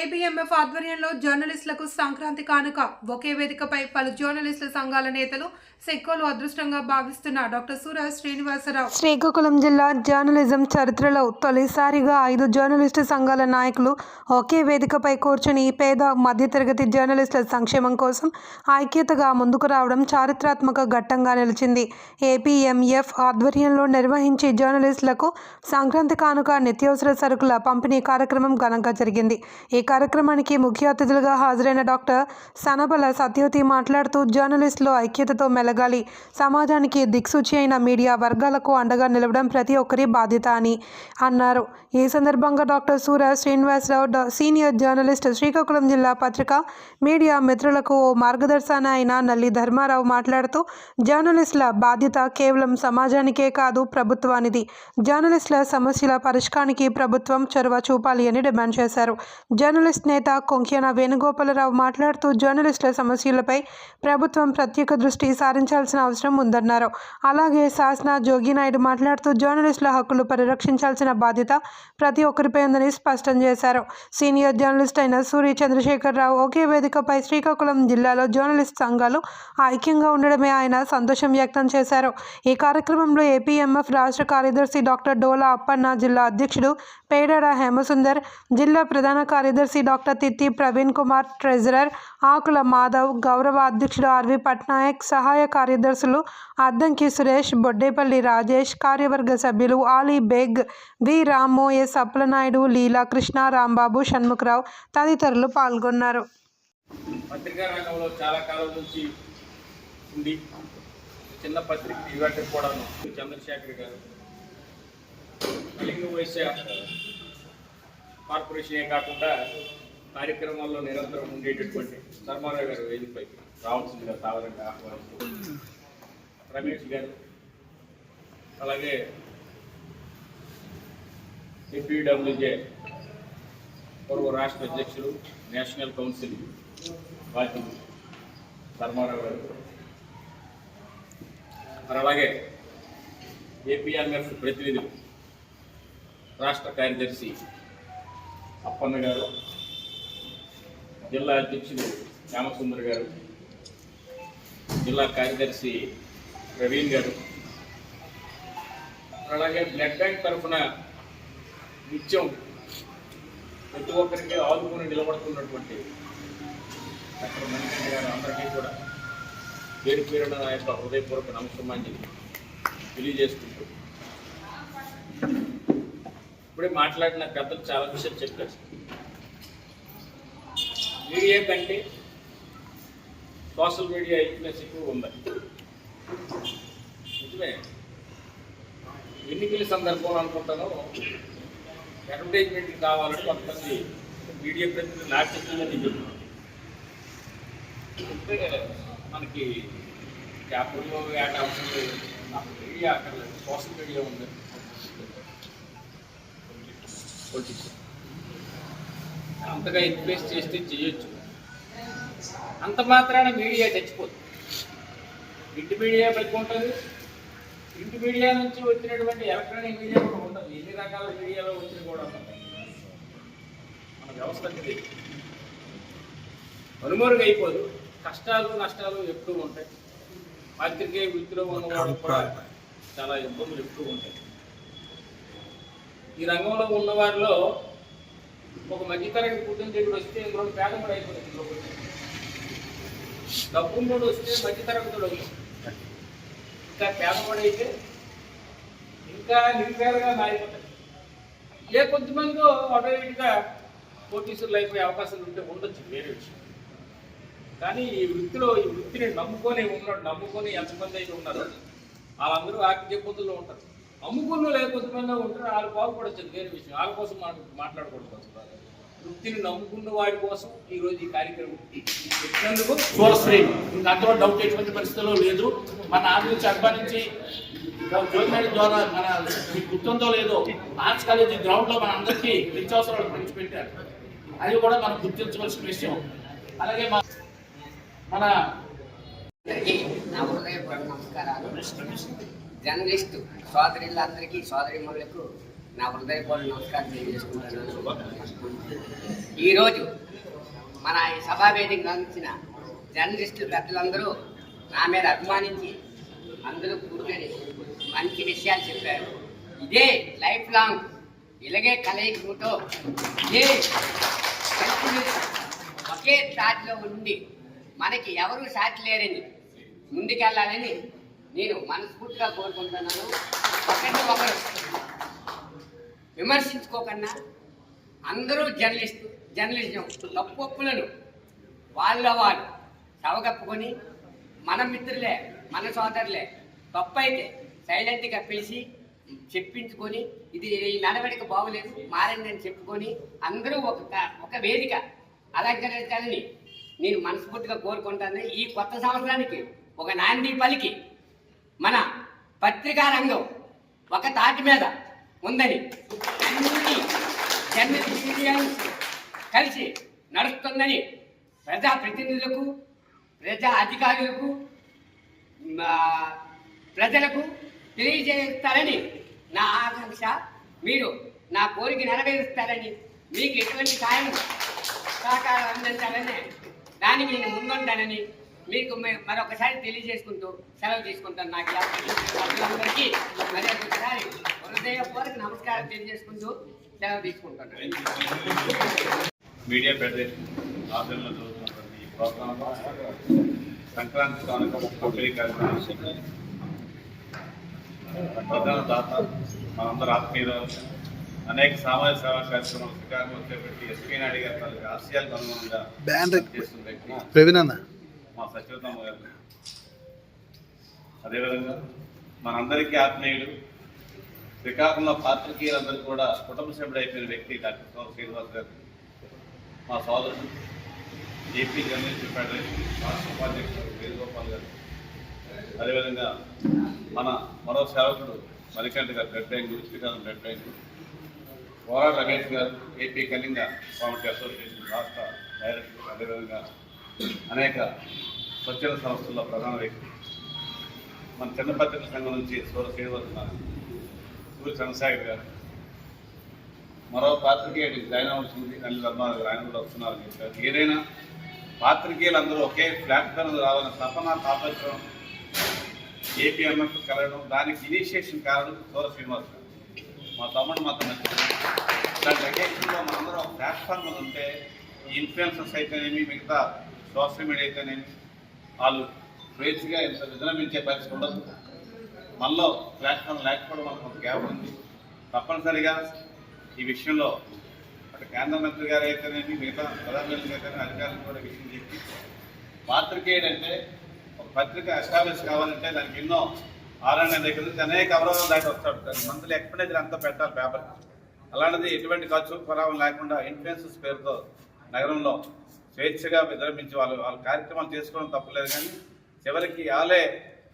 ఏబిఎంఎఫ్ ఆధ్వర్యంలో జర్నలిస్టులకు సంక్రాంతి కానుక. ఒకే వేదికపై పలు జర్నలిస్టుల సంఘాల నేతలు సెక్కోలు అదృష్టంగా భావిస్తున్న డాక్టర్ సూరజ్ శ్రీనివాసరావు. శ్రీకాకుళం జిల్లా జర్నలిజం చరిత్రలో తొలిసారిగా ఐదు జర్నలిస్టు సంఘాల నాయకులు ఒకే వేదికపై కూర్చుని పేద మధ్యతరగతి జర్నలిస్టుల సంక్షేమం కోసం ఐక్యతగా ముందుకు రావడం చారిత్రాత్మక ఘట్టంగా నిలిచింది. ఏపీఎంఎఫ్ ఆధ్వర్యంలో నిర్వహించి జర్నలిస్టులకు సంక్రాంతి కానుక నిత్యావసర సరుకుల పంపిణీ కార్యక్రమం ఘనంగా జరిగింది. ఈ కార్యక్రమానికి ముఖ్య అతిథులుగా హాజరైన డాక్టర్ సనబల సత్యవతి మాట్లాడుతూ జర్నలిస్టులు ఐక్యతతో మెలగాలి. సమాజానికి దిక్సూచి అయిన మీడియా వర్గాలకు అండగా నిలవడం ప్రతి ఒక్కరి బాధ్యత అని అన్నారు. ఈ సందర్భంగా doctor Suraj Srinivasarao senior journalist Srikakulam జిల్లా పత్రిక మీడియా మిత్రులకు ఓ మార్గదర్శన అయిన నల్లి ధర్మారావు మాట్లాడుతూ జర్నలిస్టుల బాధ్యత కేవలం సమాజానికే కాదు ప్రభుత్వానిది. జర్నలిస్టుల సమస్యల పరిష్కారానికి ప్రభుత్వం చొరవ చూపాలి అని డిమాండ్ చేశారు. జర్న జర్నలిస్ట్ నేత కొంకియన వేణుగోపాలరావు మాట్లాడుతూ జర్నలిస్టుల సమస్యలపై ప్రభుత్వం ప్రత్యేక దృష్టి సారించాల్సిన అవసరం ఉందన్నారు. అలాగే శాసన జోగినాయుడు మాట్లాడుతూ జర్నలిస్టుల హక్కులు పరిరక్షించాల్సిన బాధ్యత ప్రతి ఒక్కరిపై ఉందని స్పష్టం చేశారు. సీనియర్ జర్నలిస్ట్ అయిన సూరి చంద్రశేఖరరావు ఒకే వేదికపై శ్రీకాకుళం జిల్లాలో జర్నలిస్ట్ సంఘాలు ఐక్యంగా ఉండడమే ఆయన సంతోషం వ్యక్తం చేశారు. ఈ కార్యక్రమంలో ఏపీఎంఎఫ్ రాష్ట్ర కార్యదర్శి డాక్టర్ డోలా అప్పన్న జిల్లా అధ్యక్షుడు పేడాడ హేమసుందర్ జిల్లా ప్రధాన కార్యదర్శి డాక్టర్ తిత్తి ప్రవీణ్ కుమార్ ట్రెజరర్ ఆకుల మాధవ్ గౌరవ అధ్యక్షుడు ఆర్వి పట్నాయక్ సహాయ కార్యదర్శులు అద్దంకి సురేష్ బొడ్డేపల్లి రాజేష్ కార్యవర్గ సభ్యులు ఆలీ బేగ్ వి రాము ఎస్ అప్పలనాయుడు లీలా కృష్ణ రాంబాబు షణ్ముఖరావు తదితరులు పాల్గొన్నారు. పత్రికా రంగంలో చాలా కాలం నుంచి చిన్న పత్రిక ఇవాటి కూడా చంద్రశేఖర్ గారు కళింగ వైశ్య కార్పొరేషనే కాకుండా కార్యక్రమాల్లో నిరంతరం ఉండేటటువంటి ధర్మారావు గారు వేదికపై రావాల్సిందిగా సాధారణంగా ఆహ్వానిస్తూ రమేష్ గారు అలాగే ఏపీడబ్ల్యూజే పూర్వ రాష్ట్ర అధ్యక్షులు నేషనల్ కౌన్సిల్ బాధ్యులు ధర్మారావు గారు. మరి అలాగే ఏపీఆర్ఎఫ్ ప్రతినిధులు రాష్ట్ర కార్యదర్శి అప్పన్న గారు జిల్లా అధ్యక్షుడు శ్యామసుందర్ గారు జిల్లా కార్యదర్శి ప్రవీణ్ గారు అలాగే బ్లడ్ బ్యాంక్ తరఫున నిత్యం ప్రతి ఒక్కరికి ఆదుకుని నిలబడుతున్నటువంటి డాక్టర్ మణికంఠ గారు అందరికీ కూడా పేరు పేరున నా యొక్క హృదయపూర్వక నమస్కారాన్ని తెలియజేసుకుంటూ ఇప్పుడే మాట్లాడిన పెద్దలు చాలా విషయాలు చెప్పారు. మీడియా కంటే సోషల్ మీడియా ఇంట్రెస్ట్ ఎక్కువ ఉంది. నిజమే. ఎన్నికల సందర్భంలో అనుకుంటాను అడ్వర్టైజ్మెంట్ కావాలని కొంతమంది మీడియా ప్రతినిధులు నాకు చెప్తుందని చెప్తున్నారు అంటే మనకి పేపర్లో యాడ్ అవసరం లేదు నాకు మీడియా అక్కర్లేదు సోషల్ మీడియా ఉంది. పొలిటిక్స్ అంతగా ఇన్ఫ్లుయెన్స్ చేస్తే చేయొచ్చు. అంత మాత్రాన మీడియా చచ్చిపోతుంది ప్రింట్ మీడియా ఉంటుంది. ప్రింట్ మీడియా నుంచి వచ్చినటువంటి ఎలక్ట్రానిక్ మీడియా కూడా ఉండదు ఎన్ని రకాల మీడియాలో వచ్చిన కూడా ఉంటాయి మన వ్యవస్థ కనుమరుగు అయిపోదు కష్టాలు నష్టాలు ఎక్కువ ఉంటాయి. పాత్రికేయ వృత్తిలో ఉన్న వాళ్ళు కూడా చాలా ఇబ్బందులు ఎక్కువ ఉంటాయి. ఈ రంగంలో ఉన్న వారిలో ఒక మధ్యతరగతి కుటుంబం దగ్గర వస్తే ఇందులో పేదముడు అయిపోతుంది డబ్బున్నోడు వస్తే మధ్యతరగతుడు ఇంకా పేదపడైతే ఇంకా నిరుపేదగా మారిపోతాడు. ఏ కొద్దిమందిలో ఆటోమేటిక్గా కోటీసులు అయిపోయే అవకాశాలు ఉంటే ఉండొచ్చు వేరే విషయం. కానీ ఈ వృత్తిలో ఈ వృత్తిని నమ్ముకొని ఉన్నాడు నమ్ముకొని ఎంతమంది అయితే ఉన్నారో వాళ్ళందరూ ఆర్థిక ఇబ్బందుల్లో ఉంటారు. అమ్ముకున్న లేకపోతే ఉంటారు వాళ్ళు బాగుపడచ్చు వేరే విషయం. వాళ్ళ కోసం మాట్లాడకూడదు అసలు. వృత్తిని నమ్ముకున్న వాడి కోసం ఈ రోజు ఈ కార్యక్రమం చూడశ్రీ అందులో డౌట్ ఎటువంటి పరిస్థితుల్లో లేదు. మన ఆది నుంచి అర్బా నుంచి గవర్నమెంట్ ద్వారా మన మీకు గుర్తుందో లేదో ఆర్ట్స్ కాలేజీ గ్రౌండ్లో మన అందరికీ నిత్యావసరాలు పంచిపెట్టారు అది కూడా మనం గుర్తించవలసిన విషయం. అలాగే మన నా హృదయపూర్వక నమస్కారాలు. జర్నలిస్టు సోదరులందరికీ సోదరిమణులకు నా హృదయపూర్వక నమస్కారం తెలియజేసుకుంటున్నాను. ఈరోజు మన ఈ సభా అందించిన జర్నలిస్టు పెద్దలందరూ నా మీద అభిమానించి అందరూ కూర్చొని మంచి విషయాలు చెప్పారు. ఇదే లైఫ్ లాంగ్ ఇలాగే కలయికతో ఇదే ఒకే సాటిలో ఉండి మనకి ఎవరు సాటి లేరని ముందుకెళ్ళాలని నేను మనస్ఫూర్తిగా కోరుకుంటున్నాను. ఒకరిని ఒకరు విమర్శించుకోకన్నా అందరూ జర్నలిస్ట్ జర్నలిజం తప్పొప్పులను వాళ్ళ వాళ్ళు చవగప్పుకొని మన మిత్రులే మన సోదరులే తప్పు అయితే సైలెంట్గా పిలిచి చెప్పించుకొని ఇది ఈ నడవడిక బాగోలేదు మారండి అని చెప్పుకొని అందరూ ఒక ఒక వేదిక అలంకరించాలని నేను మనస్ఫూర్తిగా కోరుకుంటాను. ఈ కొత్త సంవత్సరానికి ఒక నాంది పలికి మన పత్రికా రంగం ఒక తాటి మీద ఉందని అన్ని జర్నలిస్ట్ కలిసి నడుస్తుందని ప్రజా ప్రతినిధులకు ప్రజా అధికారులకు ప్రజలకు తెలియజేస్తారని నా ఆకాంక్ష. మీరు నా కోరిక నెరవేరుస్తారని మీకు ఎటువంటి సాయం సహకారం అందించాలని దానికి నేను ముందుంటానని మీకు మరొకసారి తెలియజేసుకుంటూ సెలవు తీసుకుంటాను. నాకు సభ్యులందరికీ మరి ఒకసారి హృదయపూర్వక నమస్కారం తెలియజేసుకుంటూ సెలవు తీసుకుంటున్నాను. మీడియా ఫెడరేషన్ ఆధ్వర్యంలో జరుగుతున్నటువంటి ఈ ప్రోగ్రాంలో సంక్రాంతి కానుక పంపిణీ కార్యక్రమం ప్రధాన దాత మనందరూ ఆత్మీయురాలు అనేక సామాజిక సేవా కార్యక్రమాలు శ్రీకాకుళం చేపట్టి ఎస్పీ నాయుడు గారి తాలూకు ఆశయాలకు అనుగుణంగా చేస్తున్న మా సత్యవతమ్మ గారు. అదేవిధంగా మనందరికీ ఆత్మీయుడు శ్రీకాకుళంలో పాత్రికేయులందరూ కూడా కుటుంబ సభ్యుడు అయిపోయిన వ్యక్తి డాక్టర్ సోమ శ్రీనివాస్ గారు. మా సోదరుడు ఏపీ జర్నలిస్ట్ ఫెడరేషన్ రాష్ట్ర ఉపాధ్యక్షుడు వేణుగోపాల్ గారు. అదేవిధంగా మన మరో సేవకుడు మణికంఠ గారు blood bank Srikakulam blood bank Kora Ramesh గారు ఏపీ కళింగ కామిటీ అసోసియేషన్ రాష్ట్ర డైరెక్టర్. అదేవిధంగా అనేక స్వచ్ఛంద సంస్థల్లో ప్రధాన వ్యక్తి. మన చిన్న పత్రికల సంఘం నుంచి సూర శ్రీనివాస్ సూర్య చంద్రశేఖర్ గారు. మరో పాత్రికేయుడు జాయిన్ అవ్వాల్సింది నల్లి ధర్మారావు గారు ఆయన కూడా వస్తున్నారు చెప్పారు. ఏదైనా పాత్రికేయులందరూ ఒకే ప్లాట్ఫామ్ రావాలని తపన తాపత్రం ఏపీఎంఎఫ్ కలగడం దానికి ఇనిషియేషన్ కారణం సూర శ్రీనివాస్ గారు. మా తమ్ముడు మాత్రం నచ్చింది. ఇలాంటి అకేషన్లో మనందరం ప్లాట్ఫామ్ ఉంటే ఈ ఇన్ఫ్లుయెన్సర్స్ అయితేనేమి మిగతా సోషల్ మీడియా అయితేనేమి వాళ్ళు స్వేచ్ఛగా ఇంత విజృంభించే పరిస్థితి ఉండదు. మనలో ప్లాట్ఫామ్ లేకపోవడం మనకు కొంత గ్యాప్ ఉంది. తప్పనిసరిగా ఈ విషయంలో అటు కేంద్ర మంత్రి గారు అయితేనేమి మిగతా ప్రధానమంత్రి అయితేనే అధికారులు కూడా విషయం చెప్పి పాత్రికేయుడు ఒక పత్రిక ఎస్టాబ్లిష్ కావాలంటే దానికి ఎన్నో ఆరాయణ దగ్గర నుంచి అనేక అవరోధాలు దాటి వస్తాడు. దాని మంత్లీ ఎక్స్పెండిచర్ అంతా పెట్టాలి పేపర్. అలాంటిది ఎటువంటి ఖర్చు ప్రభావం లేకుండా ఇన్ఫ్లుయెన్సెస్ పేరుతో నగరంలో స్వేచ్ఛగా విజృంభించి వాళ్ళు వాళ్ళ కార్యక్రమాలు చేసుకోవడం తప్పలేదు కానీ చివరికి వాళ్ళే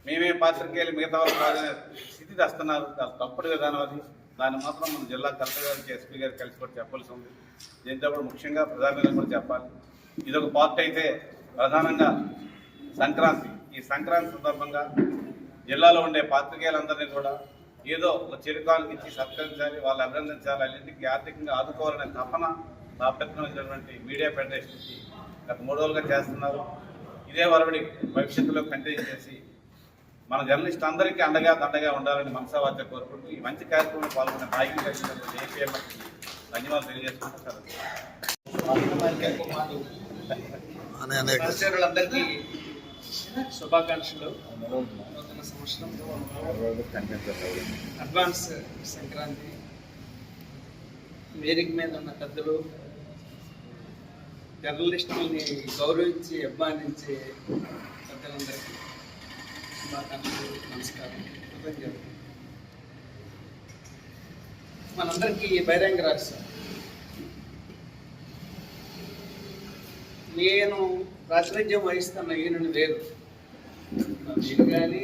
మేమే పాత్రికేయులు మిగతా వాళ్ళు కాదనే స్థితి తెస్తున్నారు. చాలా తప్పుడు విధానం అది దాన్ని మాత్రం మన జిల్లా కలెక్టర్ గారికి ఎస్పీ గారు కలిసి కూడా చెప్పాల్సి ఉంది. దీంతో కూడా ముఖ్యంగా ప్రధానంగా కూడా చెప్పాలి. ఇది ఒక పార్ట్ అయితే ప్రధానంగా సంక్రాంతి. ఈ సంక్రాంతి సందర్భంగా జిల్లాలో ఉండే పాత్రికేయులందరినీ కూడా ఏదో ఒక చిరుకాలకు ఇచ్చి సత్కరించాలి వాళ్ళు అభినందించాలి. అన్నింటికి ఆర్థికంగా ఆదుకోవాలనే తపన తాపెత్తున్నటువంటి మీడియా ఫెడరేషన్కి గత మూడు రోజులుగా చేస్తున్నారు. ఇదే వరవడి భవిష్యత్తులో కంటిన్యూ చేసి మన జర్నలిస్ట్ అందరికీ అండగా దండగా ఉండాలని మనసావార్త కోరుకుంటూ ఈ మంచి కార్యక్రమంలో పాల్గొన్న నాయకులు ఏపీఎంకి ధన్యవాదాలు తెలియజేసుకుంటూ సహచరులందరికీ శుభాకాంక్షలు. నూతన సంవత్సరం అడ్వాన్స్ సంక్రాంతి. వేదిక మీద ఉన్న పెద్దలు జర్నలిస్టుల్ని గౌరవించి అభిమానించి పెద్దలందరికీ శుభాకాంక్షలు నమస్కారం. కృతజ్ఞతలు మనందరికీ బహిరంగ రహస్యం. నేను ప్రాతినిధ్యం వహిస్తున్న ఈయనను వేరు. నేను కానీ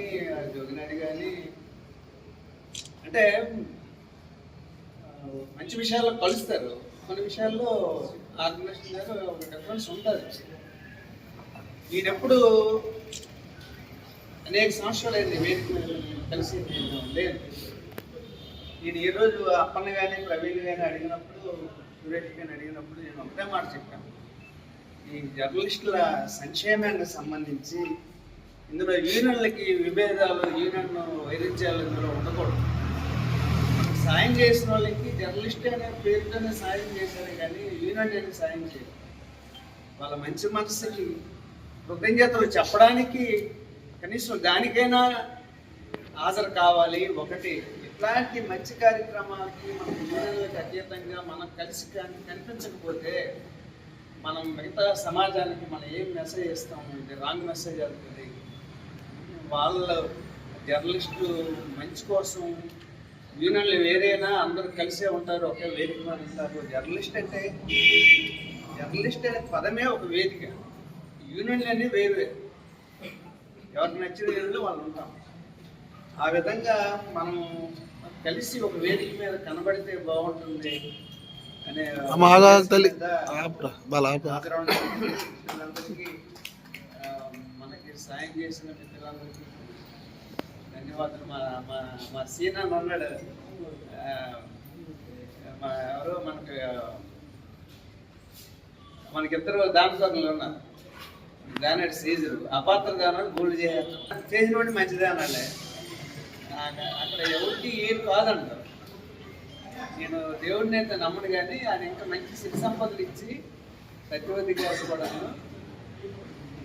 జోగినాడు కానీ అంటే మంచి విషయాల్లో కలుస్తారు. కొన్ని విషయాల్లో ఆర్గనైజేషన్ గారు ఒక డిఫరెన్స్ ఉంటుంది. నేనెప్పుడు అనేక సంవత్సరాలు అయింది వేదిక కలిసి నేను నేను ఈ రోజు అప్పన్న కానీ ప్రవీణ్ కానీ అడిగినప్పుడు సురేష్ కానీ అడిగినప్పుడు నేను ఒకటే మాట చెప్పాను. ఈ జర్నలిస్టుల సంక్షేమానికి సంబంధించి ఇందులో యూనియన్లకి విభేదాలు యూనియన్ వైరుధ్యాలు ఇందులో ఉండకూడదు. సాయం చేసిన వాళ్ళకి జర్నలిస్ట్ అనే పేరుతోనే సాయం చేశారు కానీ యూనియన్ అనేది సాయం చేయరు వాళ్ళ మంచి మనసుకి కృతజ్ఞతలు చెప్పడానికి కనీసం దానికైనా హాజరు కావాలి. ఒకటి ఇట్లాంటి మంచి కార్యక్రమాలకి మన యూనియన్లకు అతీతంగా మనం కలిసి కానీ కనిపించకపోతే మనం మిగతా సమాజానికి మనం ఏం మెసేజ్ ఇస్తాము? ఇది రాంగ్ మెసేజ్ అవుతుంది. వాళ్ళ జర్నలిస్టు మంచి కోసం యూనియన్లు వేరేనా? అందరూ కలిసే ఉంటారు ఒకే వేదిక మీద ఉంటారు. జర్నలిస్ట్ అంటే జర్నలిస్ట్ అనే పదమే ఒక వేదిక. యూనియన్లు అన్నీ వేరు వేరు ఎవరికి నచ్చిన యూనియన్లో వాళ్ళు ఉంటాం. ఆ విధంగా మనం కలిసి ఒక వేదిక మీద కనబడితే బాగుంటుంది అనే మనకి సాయం చేసిన మిత్రులందరికీ ధన్యవాదాలు. మా మా మా సీనా ఉన్నాడు మా ఎవరో మనకి మనకిద్దరు దానకర్లు ఉన్నారు. దానాడు సీజరు అపాత్ర దానాడు గోల్డ్ చేయాలి చేసిన వాడి మంచిదే అనాలే అక్కడ ఎవరికి ఏం కాదంటారు. నేను దేవుడిని అయితే నమ్మను కానీ ఆయన ఇంకా మంచి సిరి సంపదలు ఇచ్చి సత్యవతి గారు కూడా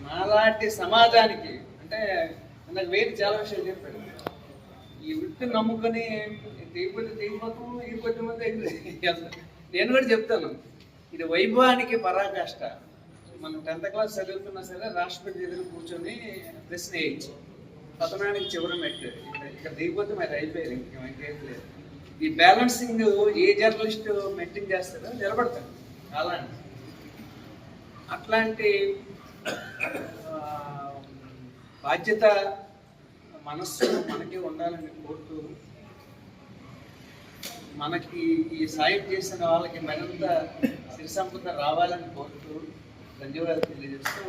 నాలాంటి సమాజానికి అంటే నాకు వేరు చాలా విషయాలు చెప్పాడు. ఈ వృత్తి నమ్ముకొని తెగిపోతే తెగిపోతాం ఇరుకొద్ది మంది నేను కూడా చెప్తాను ఇది వైభవానికి పరాకాష్ట. మనం టెన్త్ క్లాస్ చదువుతున్నా సరే రాష్ట్రపతి దగ్గర కూర్చొని ప్రశ్న వేయించు పతనానికి చివరి మెట్టు. ఇక్కడ దిగిపోతే మరి అయిపోయారు ఇంకేం లేదు ఈ బ్యాలెన్సింగ్ ఏ జర్నలిస్ట్ మెయింటైన్ చేస్తారో నిలబడతాడు అలాంటి అట్లాంటి బాధ్యత మనస్సు మనకి ఉండాలని కోరుతూ మనకి ఈ సాయం చేసిన వాళ్ళకి మరింత సిరి సంపద రావాలని కోరుతూ ధన్యవాదాలు తెలియజేస్తూ